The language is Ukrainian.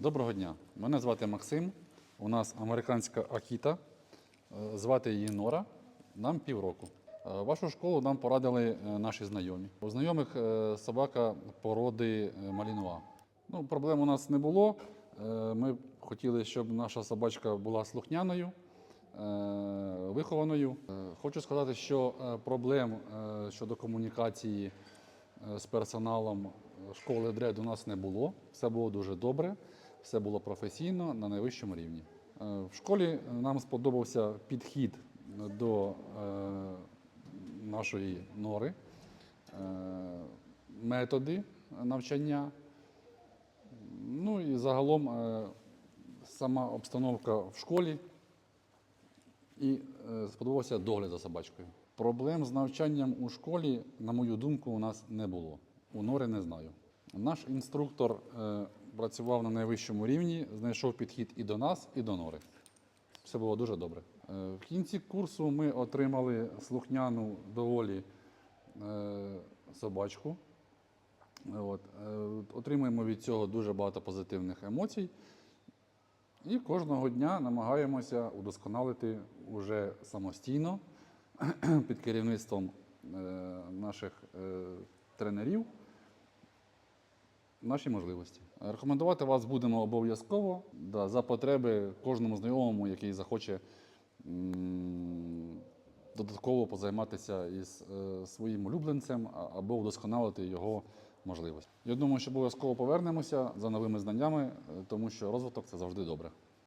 Доброго дня. Мене звати Максим. У нас американська Акіта. Е, Звати її Нора. Нам півроку. Е, Вашу школу нам порадили е, наші знайомі. У знайомих собака породи Малінуа. Ну, проблем у нас не було. Ми хотіли, щоб наша собачка була слухняною, вихованою. Хочу сказати, що проблем щодо комунікації з персоналом школи ДРЕД у нас не було. Все було дуже добре, все було професійно на найвищому рівні. Е, В школі нам сподобався підхід до е, нашої нори, е, методи навчання. Ну і загалом сама обстановка в школі і сподобався догляд за собачкою. Проблем з навчанням у школі, на мою думку, у нас не було. У Нори не знаю. Наш інструктор працював на найвищому рівні, знайшов підхід і до нас, і до Нори. Все було дуже добре. Е, В кінці курсу ми отримали слухняну доволі е, собачку. От. е, Отримуємо від цього дуже багато позитивних емоцій. І кожного дня намагаємося удосконалити уже самостійно під керівництвом наших тренерів наші можливості. Рекомендувати вас будемо обов'язково да, за потреби кожному знайомому, який захоче додатково позайматися із е, своїм улюбленцем або вдосконалити його можливості. Я думаю, що обов'язково повернемося за новими знаннями, е, тому що розвиток це завжди добре.